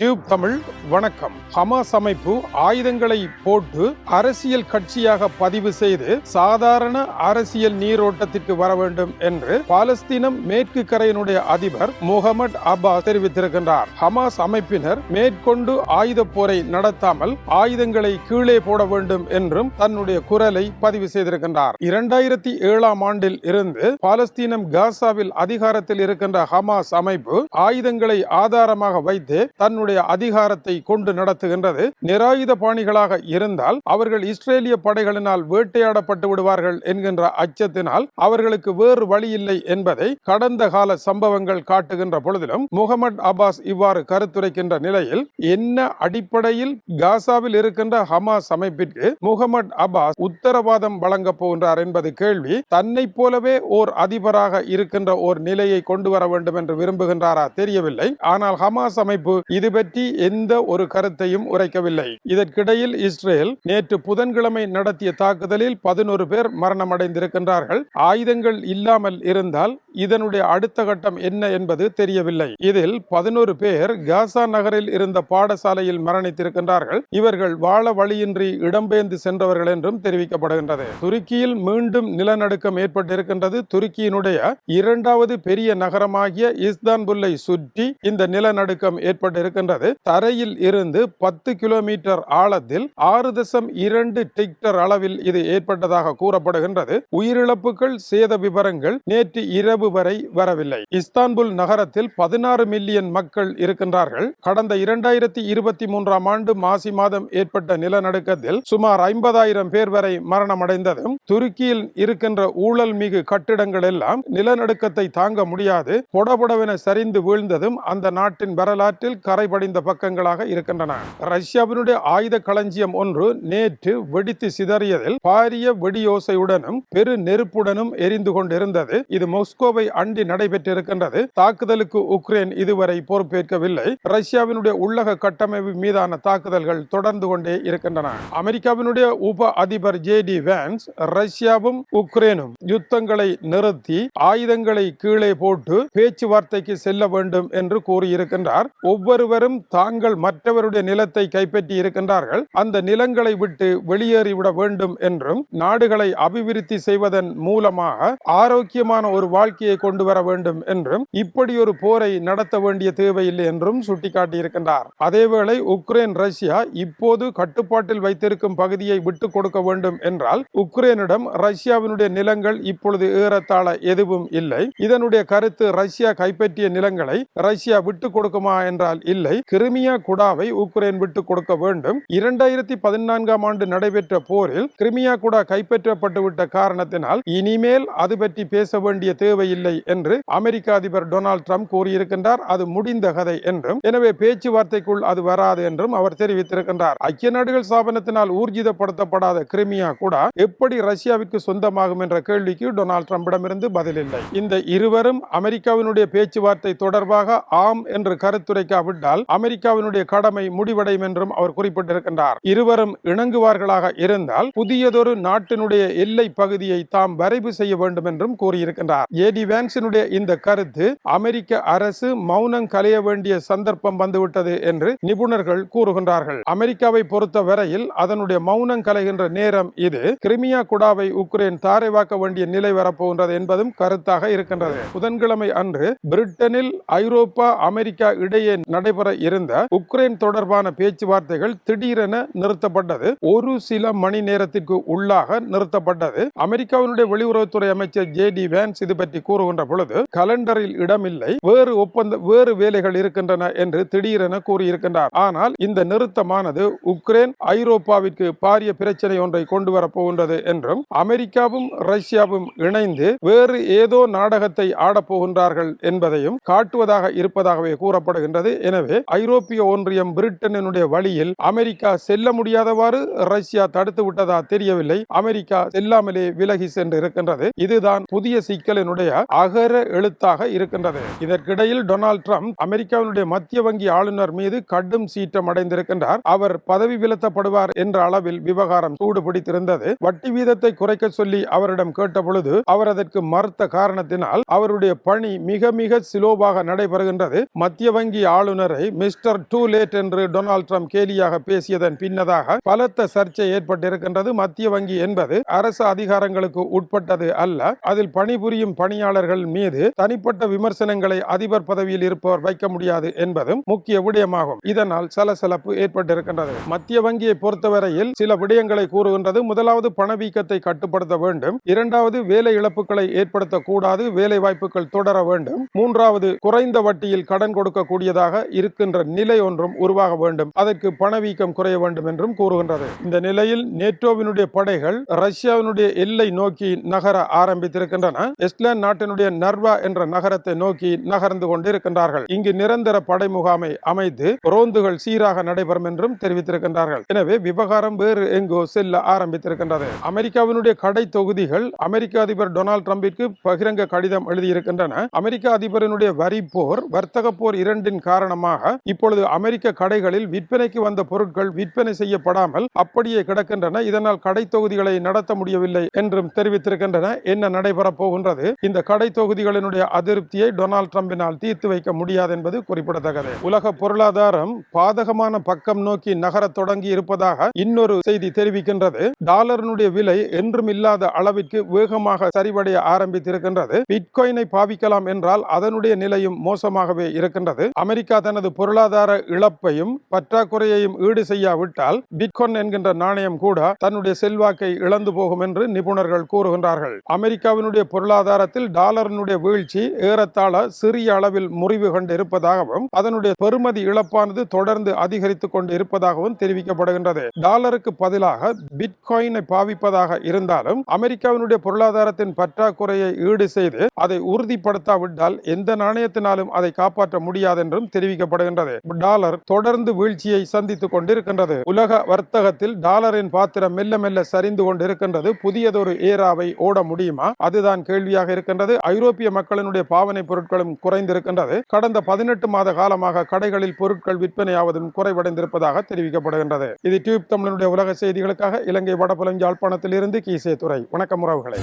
Tube Tamil வணக்கம். Hamas அமைப்பு ஆயுதங்களை போட்டு அரசியல் கட்சியாக பதிவு செய்து சாதாரண அரசியல் நீரோட்டத்திற்கு வர வேண்டும் என்று பாலஸ்தீனம் மேற்கு கரையினுடைய அதிபர் முகமது அப்பாஸ் தெரிவித்திருக்கின்றார். ஹமாஸ் அமைப்பினர் மேற்கொண்டு ஆயுத போரை நடத்தாமல் ஆயுதங்களை கீழே போட வேண்டும் என்றும் தன்னுடைய குரலை பதிவு செய்திருக்கின்றார். இரண்டாயிரத்தி ஏழாம் ஆண்டில் இருந்து பாலஸ்தீனம் காசாவில் அதிகாரத்தில் இருக்கின்ற ஹமாஸ் அமைப்பு ஆயுதங்களை ஆதாரமாக வைத்து தன்னுடைய அதிகாரத்தை கொண்டு நடத்துகின்றது. நிராயுத பாணிகளாக இருந்தால் அவர்கள் இஸ்ரேலிய படைகளினால் வேட்டையாடப்பட்டு விடுவார்கள் என்கின்ற அச்சத்தினால் அவர்களுக்கு வேறு வழி இல்லை என்பதை கடந்த கால சம்பவங்கள் காட்டுகின்ற பொழுதிலும் முகமது அப்பாஸ் இவ்வாறு கருத்துரைக்கின்ற நிலையில் என்ன அடிப்படையில் காசாவில் இருக்கின்ற ஹமாஸ் அமைப்பிற்கு முகமது அப்பாஸ் உத்தரவாதம் வழங்கப் போகின்றார் என்பது கேள்வி தன்னை போலவே ஓர் அதிபராக இருக்கின்ற ஓர் நிலையை கொண்டு வர வேண்டும் என்று விரும்புகின்றாரா தெரியவில்லை. ஆனால் ஹமாஸ் அமைப்பு இது பற்றி எந்த ஒரு கருத்தையும் உரைக்கவில்லை. இதற்கிடையில் இஸ்ரேல் நேற்று புதன்கிழமை நடத்திய தாக்குதலில் பதினோரு பேர் மரணமடைந்திருக்கின்றார்கள். ஆயுதங்கள் இல்லாமல் இருந்தால் இதனுடைய அடுத்த கட்டம் என்ன என்பது தெரியவில்லை. இதில் பதினோரு பேர் காசா நகரில் இருந்த பாடசாலையில் மரணித்திருக்கின்றார்கள். இவர்கள் வாழ வழியின்றி இடம்பெயர்ந்து சென்றவர்கள் என்றும் தெரிவிக்கப்படுகின்றது. துருக்கியில் மீண்டும் நிலநடுக்கம் ஏற்பட்டிருக்கின்றது. துருக்கியினுடைய இரண்டாவது பெரிய நகரமாகிய இஸ்தான்புல்லை சுற்றி இந்த நிலநடுக்கம் ஏற்பட்டிருக்கின்றது. தரையில் இருந்து பத்து கிலோமீட்டர் ஆழத்தில் ஆறு தசம் இரண்டு டிக்டர் அளவில் இது ஏற்பட்டதாக கூறப்படுகின்றது. உயிரிழப்புகள் சேத விவரங்கள் நேற்று இரவு வரை வரவில்லை. இஸ்தான்புல் நகரத்தில் பதினாறு மில்லியன் மக்கள் இருக்கின்றார்கள். கடந்த இரண்டாயிரத்தி இருபத்தி மூன்றாம் ஆண்டு மாசி மாதம் ஏற்பட்ட நிலநடுக்கத்தில் சுமார் ஐம்பதாயிரம் பேர் வரை மரணமடைந்ததும் துருக்கியில் இருக்கின்ற ஊழல் மிகு கட்டிடங்கள் எல்லாம் நிலநடுக்கத்தை தாங்க முடியாது. பொடபொடவென சரிந்து வீழ்ந்ததும் அந்த நாட்டின் வரலாற்றில் கரைபடிந்த பக்கங்களாக இருக்கின்றன. ரஷ்யாவினுடைய ஆயுத களஞ்சியம் ஒன்று நேற்று வெடித்து சிதறியதில் பாரிய வெடியோசையுடனும் பெரு நெருப்புடனும் எரிந்து கொண்டிருந்தது. இது மொஸ்கோவை அண்டி நடைபெற்றிருக்கின்றது. தாக்குதலுக்கு உக்ரைன் இதுவரை பொறுப்பேற்கவில்லை. ரஷ்யாவினுடைய உள்ளக கட்டமைப்பு மீதான தாக்குதல்கள் தொடர்ந்து கொண்டே இருக்கின்றன. அமெரிக்காவினுடைய உப அதிபர் ஜே டி வேன்ஸ் ரஷ்யாவும் உக்ரைனும் யுத்தங்களை நிறுத்தி ஆயுதங்களை கீழே போட்டு பேச்சுவார்த்தைக்கு செல்ல வேண்டும் என்று கூறியிருக்கின்றார். ஒவ்வொருவரும் தாங்கள் மற்றவருடைய நிலத்தை கைப்பற்றி இருக்கின்றார்கள். அந்த நிலங்களை விட்டு வெளியேறிவிட வேண்டும் என்றும் நாடுகளை அபிவிருத்தி செய்வதன் மூலமாக ஆரோக்கியமான ஒரு வாழ்க்கையை கொண்டு வர வேண்டும் என்றும் இப்படி ஒரு போரை நடத்த வேண்டிய தேவையில்லை என்றும் சுட்டிக்காட்டியிருக்கின்றார். அதேவேளை உக்ரைன் ரஷ்யா இப்போது கட்டுப்பாட்டில் வைத்திருக்கும் பகுதியை விட்டுக் கொடுக்க வேண்டும் என்றால் உக்ரைனிடம் ரஷ்யாவினுடைய நிலங்கள் இப்பொழுது ஏறத்தாழ எதுவும் இல்லை. இதனுடைய கருத்து ரஷ்யா கைப்பற்றிய நிலங்களை ரஷ்யா விட்டுக் கொடுக்குமா என்றால் இல்லை. கிரிமியா குடாவை உக்ரைன் விட்டு கொடுக்க வேண்டும். இரண்டாயிரத்தி பதினான்காம் ஆண்டு நடைபெற்ற போரில் கிரிமியா குடா கைப்பற்றப்பட்டுவிட்ட காரணத்தினால் இனிமேல் அது பற்றி பேச வேண்டிய தேவையில்லை என்று அமெரிக்க அதிபர் டொனால்டு ட்ரம்ப் கூறியிருக்கின்றார். அது முடிந்த கதை என்றும் எனவே பேச்சுவார்த்தைக்குள் அது வராது என்றும் அவர் தெரிவித்திருக்கின்றார். ஐக்கிய நாடுகள் ஸ்தாபனத்தினால் ஊர்ஜிதப்படுத்தப்படாத கிரிமியா கூட எப்படி ரஷ்யாவிற்கு சொந்தமாகும் என்ற கேள்விக்கு டொனால்ட் ட்ரம்பிடமிருந்து பதிலில்லை. இந்த இருவரும் அமெரிக்காவினுடைய பேச்சுவார்த்தை தொடர்பாக ஆம் என்று கருத்துரைக்காவிட்டால் அமெரிக்காவினுடைய கடமை முடிவடையும் என்றும் அவர் குறிப்பிட்டிருக்கின்றார். இருவரும் இணங்குவார்களாக இருந்தால் புதியதொரு நாட்டினுடைய எல்லை பகுதியை தாம் வரைவு செய்ய வேண்டும் என்றும் கூறியிருக்கின்றார். ஏடி வேன்ஸினுடைய இந்த கருத்து அமெரிக்க அரசு மௌனம் கலைய வேண்டிய சந்தர்ப்பம் வந்துவிட்டது என்று நிபுணர்கள் கூறுகின்றார்கள். அமெரிக்காவை பொறுத்த வரையில் அதனுடைய மௌனம் கலைகின்ற நேரம் இது கிரிமியா குடாவை உக்ரைன் தாரைவாக்க வேண்டிய நிலை வரப்போகின்றது என்பதும் கருத்தாக இருக்கின்றது. புதன்கிழமை அன்று பிரிட்டனில் ஐரோப்பா அமெரிக்கா இடையே நடைபெற இருந்த உக்ரைன் தொடர்பான பேச்சுவார்த்தைகள் திடீரென நிறுத்தப்பட்டது. ஒரு சில மணி நேரத்திற்கு உள்ளாக நிறுத்தப்பட்டது. அமெரிக்காவினுடைய வெளியுறவுத்துறை அமைச்சர் ஜே டி வேன்ஸ் இது பற்றி கூறுகின்ற பொழுது கலண்டரில் இடமில்லை. வேறு ஒப்பந்த வேறு வேலைகள் இருக்கின்றன என்று திடீரென கூறியிருக்கின்றார். ஆனால் இந்த நிறுத்தமானது உக்ரைன் ஐரோப்பாவிற்கு பாரிய பிரச்சனை ஒன்றை கொண்டு வரப்போகின்றது என்றும் அமெரிக்காவும் ரஷ்யாவும் இணைந்து வேறு ஏதோ நாடகத்தை ஆடப்போகின்றார்கள் என்பதையும் காட்டுவதாக இருப்பதாகவே கூறப்படுகின்றது. எனவே ஐரோப்பிய ஒன்றியம் பிரிட்டனினுடைய வழியில் அமெரிக்கா செல்ல முடியாதவாறு ரஷ்யா தடுத்து விட்டதா தெரியவில்லை. அமெரிக்கா செல்லாமலே விலகி சென்று இருக்கின்றது. இதுதான் புதிய சிக்கலினுடைய அகர எழுத்தாக இருக்கின்றது. இதற்கிடையில் டொனால்டு ட்ரம்ப் அமெரிக்காவினுடைய மத்திய வங்கி ஆளுநர் மீது கடும் சீற்றம் அடைந்திருக்கின்றார். அவர் பதவி விலத்தப்படுவார் என்ற அளவில் விவகாரம் சூடு பிடித்திருந்தது வட்டி வீதத்தை குறைக்க சொல்லி அவரிடம் கேட்டபொழுது அவர் அதற்கு மறுத்த காரணத்தினால் அவருடைய பணி மிக மிக சிலோவாக நடைபெறுகின்றது. மத்திய வங்கி ஆளுநரை மிஸ்டர் டூ லேட் என்று டொனால்ட் ட்ரம்ப் கேலியாக பேசியதன் பின்னதாக பலத்த சர்ச்சை ஏற்பட்டிருக்கின்றது. மத்திய வங்கி என்பது அரசு அதிகாரங்களுக்கு உட்பட்டது அல்ல. அதில் பணிபுரியும் பணியாளர்கள் மீது தனிப்பட்ட விமர்சனங்களை அதிபர் பதவியில் இருப்பவர் வைக்க முடியாது என்பதும் முக்கிய விடயமாகும். இதனால் சலசலப்பு ஏற்பட்டிருக்கின்றது. மத்திய வங்கியை பொறுத்தவரையில் சில விடயங்களை கூறுகின்றது. முதலாவது பணவீக்கத்தை கட்டுப்படுத்த வேண்டும். இரண்டாவது வேலை இழப்புகளை ஏற்படுத்தக்கூடாது. வேலை வாய்ப்புகள் தொடர வேண்டும். மூன்றாவது குறைந்த வட்டியில் கடன் கொடுக்கக்கூடியதாக இருக்க இருக்கின்ற நிலை ஒன்றும் உருவாக வேண்டும். அதற்கு பணவீக்கம் குறைய வேண்டும் என்றும் கூறுகின்றது. இந்த நிலையில் நேட்டோவினுடைய படைகள் ரஷ்யாவினுடைய எல்லை நோக்கி நகர ஆரம்பித்திருக்கின்றன. எஸ்லாந்து நாட்டினுடைய நர்வா என்ற நகரத்தை நோக்கி நகர்ந்து கொண்டிருக்கின்றார்கள். இங்கு நிரந்தர படை முகாமை அமைத்து ரோந்துகள் சீராக நடைபெறும் என்றும் தெரிவித்திருக்கின்றார்கள். எனவே விவகாரம் வேறு எங்கோ செல்ல ஆரம்பித்திருக்கின்றது. அமெரிக்காவினுடைய கடை தொகுதிகள் அமெரிக்க அதிபர் டொனால்ட் ட்ரம்பிற்கு பகிரங்க கடிதம் எழுதியிருக்கின்றன. அமெரிக்க அதிபரினுடைய வரி போர் வர்த்தக போர் இரண்டின் காரணமாக இப்பொழுது அமெரிக்க கடைகளில் விற்பனைக்கு வந்த பொருட்கள் விற்பனை செய்யப்படாமல் அப்படியே கிடக்கின்றன. இதனால் கடை தொகுதிகளை நடத்த முடியவில்லை என்றும் தெரிவித்திருக்கின்றன. என்ன நடைபெறப் போகின்றது? இந்த கடை தொகுதிகளினுடைய அதிருப்தியை டொனால்ட் ட்ரம்பினால் தீர்த்து வைக்க முடியாது என்பது குறிப்பிடத்தக்கது. உலக பொருளாதாரம் பாதகமான பக்கம் நோக்கி நகரத் தொடங்கி இருப்பதாக இன்னொரு செய்தி தெரிவிக்கின்றது. டாலரினுடைய விலை என்றும் இல்லாத அளவிற்கு வேகமாக சரிவடைய ஆரம்பித்திருக்கின்றது. பிட்காயினை பாவிக்கலாம் என்றால் அதனுடைய நிலையும் மோசமாகவே இருக்கின்றது. அமெரிக்கா தனது பொருளாதார இழப்பையும் பற்றாக்குறையையும் ஈடு செய்யாவிட்டால் பிட்காயின் என்கின்ற நாணயம் கூட தன்னுடைய செல்வாக்கை இழந்து போகும் என்று நிபுணர்கள் கூறுகின்றார்கள். அமெரிக்காவினுடைய பொருளாதாரத்தில் டாலரினுடைய வீழ்ச்சி ஏறத்தாழ சிறிய அளவில் முறிவு கண்டு இருப்பதாகவும் அதனுடைய பெறுமதி இழப்பானது தொடர்ந்து அதிகரித்துக் கொண்டு இருப்பதாகவும் தெரிவிக்கப்படுகின்றது. டாலருக்கு பதிலாக பிட்காயினை பாவிப்பதாக இருந்தாலும் அமெரிக்காவினுடைய பொருளாதாரத்தின் பற்றாக்குறையை ஈடு செய்து அதை உறுதிப்படுத்தாவிட்டால் எந்த நாணயத்தினாலும் அதை காப்பாற்ற முடியாது என்றும் காணப்படுகின்றது. டாலர் தொடர்ந்து வீழ்ச்சியை சந்தித்துக் கொண்டிருக்கின்றது. உலக வர்த்தகத்தில் டாலரின் பாத்திரம் மெல்ல மெல்ல சரிந்து கொண்டிருக்கின்றது. புதியதொரு ஏராவை ஓட முடியுமா? அதுதான் கேள்வியாக இருக்கின்றது. ஐரோப்பிய மக்களினுடைய பாவனை பொருட்களும் குறைந்திருக்கின்றது. கடந்த பதினெட்டு மாத காலமாக கடைகளில் பொருட்கள் விற்பனையாவதும் குறைவடைந்திருப்பதாக தெரிவிக்கப்படுகின்றது. இது டியூப் தமிழனுடைய உலக செய்திகளுக்காக இலங்கை வடபுலம் யாழ்ப்பாணத்தில் இருந்து கீசே துறை வணக்கம் உறவுகளை.